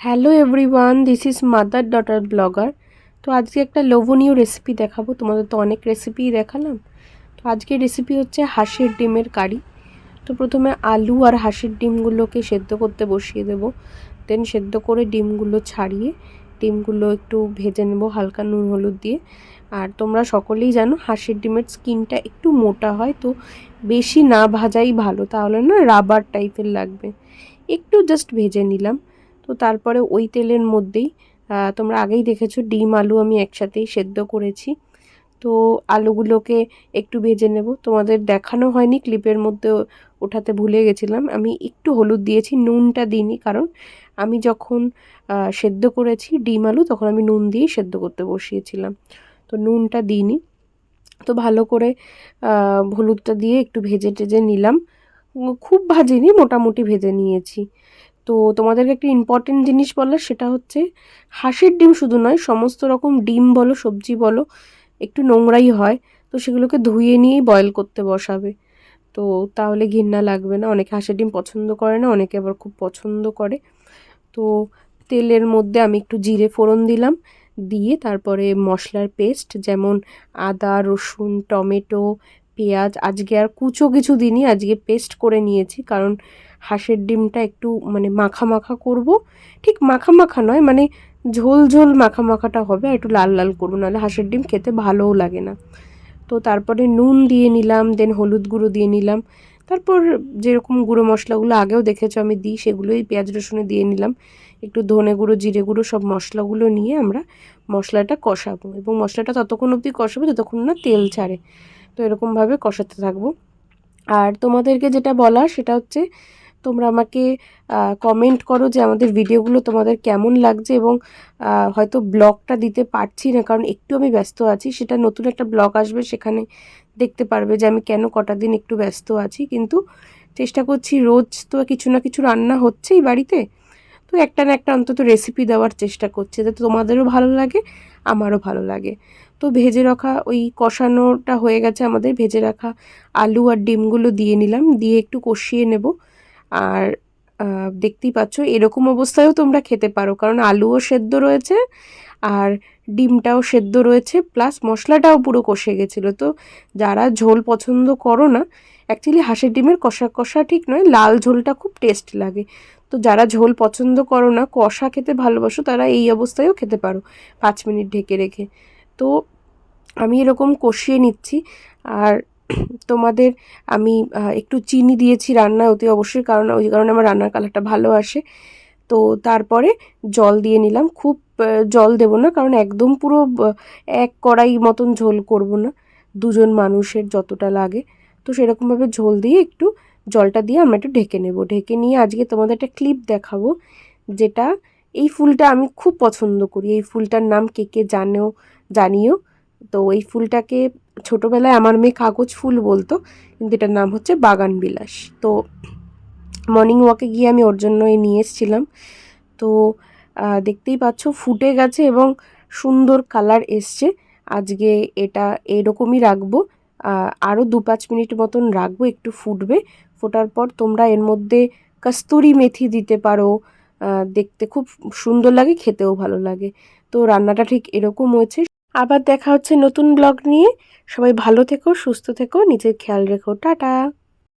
Hello everyone this is mother daughter blogger তো আজকে একটা লোভনীয় রেসিপি দেখাবো। তোমাদের তো অনেক রেসিপিই দেখালাম। তো আজকের রেসিপি হচ্ছে হাঁসের ডিমের কারি। তো প্রথমে আলু আর হাঁসের ডিমগুলোকে সেদ্ধ করতে বসিয়ে দেব। দেন সেদ্ধ করে ডিমগুলো ছাড়িয়ে ডিমগুলো একটু ভেজে নেব হালকা নুন হলুদ দিয়ে। আর তোমরা সকলেই জানো হাঁসের ডিমের স্কিনটা একটু মোটা হয়, তো বেশি না ভাজাই ভালো। তাহলে না রাবার টাইপের লাগবে। একটু জাস্ট ভেজে নিলাম। তো তারপরে ওই তেলের মধ্যেই তোমরা আগেই দেখেছ ডিম, আলু আমি একসাথেই সেদ্ধ করেছি। তো আলুগুলোকে একটু ভেজে নেব। তোমাদের দেখানো হয়নি, ক্লিপের মধ্যে ওঠাতে ভুলে গেছিলাম। আমি একটু হলুদ দিয়েছি, নুনটা দিইনি কারণ আমি যখন সেদ্ধ করেছি ডিম, আলু তখন আমি নুন দিয়েই সেদ্ধ করতে বসিয়েছিলাম। তো নুনটা দিইনি। তো ভালো করে হলুদটা দিয়ে একটু ভেজে টেজে নিলাম। খুব ভাজিনি, মোটামুটি ভেজে নিয়েছি। তো তোমাদেরকে একটা ইম্পর্টেন্ট জিনিস বলার, সেটা হচ্ছে হাঁসের ডিম শুধু নয়, সমস্ত রকম ডিম বলো, সবজি বলো, একটু নোংরাই হয়, তো সেগুলোকে ধুয়ে নিয়েই বয়েল করতে বসাবে। তো তাহলে ঘৃণা লাগবে না, অনেকে হাঁসের ডিম পছন্দ করে না, অনেকে আবার খুব পছন্দ করে। তো তেলের মধ্যে আমি একটু জিরে ফোড়ন দিলাম, দিয়ে তারপরে মশলার পেস্ট যেমন আদা, রসুন, টমেটো পেঁয়াজ, আজকে আর কুচো কিছু দিনই আজকে পেস্ট করে নিয়েছি, কারণ হাঁসের ডিমটা একটু মানে মাখা মাখা করব। ঠিক মাখা মাখা নয় মানে ঝোল ঝোল মাখা মাখাটা হবে, আর একটু লাল লাল করব, নাহলে হাঁসের ডিম খেতে ভালোও লাগে না। তো তারপরে নুন দিয়ে নিলাম দেন হলুদ গুঁড়ো দিয়ে নিলাম। তারপর যেরকম গুঁড়ো মশলাগুলো আগেও দেখেছ আমি দিই, সেগুলোই পেঁয়াজ রসুনে দিয়ে নিলাম। একটু ধনে গুঁড়ো, জিরে গুঁড়ো, সব মশলাগুলো নিয়ে আমরা মশলাটা কষাবো। এবং মশলাটা ততক্ষণ অবধি কষাবো, যতক্ষণ না তেল ছাড়ে। তো এরকমভাবে কষাতে থাকব। আর তোমাদেরকে যেটা বলা সেটা হচ্ছে, তোমরা আমাকে কমেন্ট করো যে আমাদের ভিডিওগুলো তোমাদের কেমন লাগছে এবং হয়তো ব্লগটা দিতে পারছি না কারণ একটু আমি ব্যস্ত আছি। সেটা নতুন একটা ব্লগ আসবে সেখানে দেখতে পারবে যে আমি কেন কটা দিন একটু ব্যস্ত আছি। কিন্তু চেষ্টা করছি রোজ তো কিছু না কিছু রান্না হচ্ছেই বাড়িতে। তো একটা না একটা অন্তত রেসিপি দেওয়ার চেষ্টা করছে যাতে তোমাদেরও ভালো লাগে, আমারও ভালো লাগে। তো ভেজে রাখা ওই কষানোটা হয়ে গেছে আমাদের। ভেজে রাখা আলু আর ডিমগুলো দিয়ে নিলাম, দিয়ে একটু কষিয়ে নেব। আর দেখতেই পাচ্ছ এরকম অবস্থায়ও তোমরা খেতে পারো, কারণ আলুও সেদ্ধ রয়েছে আর ডিমটাও সেদ্ধ রয়েছে, প্লাস মশলাটাও পুরো কষে গেছিল। তো যারা ঝোল পছন্দ করো না, অ্যাকচুয়ালি হাঁসের ডিমের কষা কষা ঠিক নয়, লাল ঝোলটা খুব টেস্ট লাগে। তো যারা ঝোল পছন্দ করো না, কষা খেতে ভালোবাসো, তারা এই অবস্থায়ও খেতে পারো, পাঁচ মিনিট ঢেকে রেখে। তো আমি এরকম কষিয়ে নিচ্ছি। আর তোমাদের আমি একটু চিনি দিয়েছি রান্না অতি অবশ্যই, কারণ ওই কারণে আমার রান্নার কালারটা ভালো আসে। তো তারপরে জল দিয়ে নিলাম। খুব জল দেব না, কারণ একদম পুরো এক কড়াই মতন ঝোল করব না। দুজন মানুষের যতটা লাগে। তো সেরকমভাবে ঝোল দিয়ে একটু জলটা দিয়ে আমরা একটু ঢেকে নেব। ঢেকে নিয়ে আজকে তোমাদের একটা ক্লিপ দেখাবো, যেটা এই ফুলটা আমি খুব পছন্দ করি। এই ফুলটার নাম কে কে জানেও জানিও। তো এই ফুলটাকে ছোটোবেলায় আমার মেয়ে কাগজ ফুল বলতো, কিন্তু এটার নাম হচ্ছে বাগান বিলাস। তো মর্নিং ওয়াকে গিয়ে আমি ওর জন্য এই নিয়ে এসেছিলাম। তো দেখতেই পাচ্ছ ফুটে গেছে এবং সুন্দর কালার এসছে। আজকে এটা এরকমই রাখব আরও দু পাঁচ মিনিট মতন রাখব, একটু ফুটবে। ফোটার পর তোমরা এর মধ্যে কস্তুরি মেথি দিতে পারো দেখতে খুব সুন্দর লাগে, খেতেও ভালো লাগে। তো রান্নাটা ঠিক এরকম হয়েছে। আবার দেখা হচ্ছে নতুন ব্লগ নিয়ে। সবাই ভালো থেকো, সুস্থ থেকো, নিজের খেয়াল রেখো। টাটা।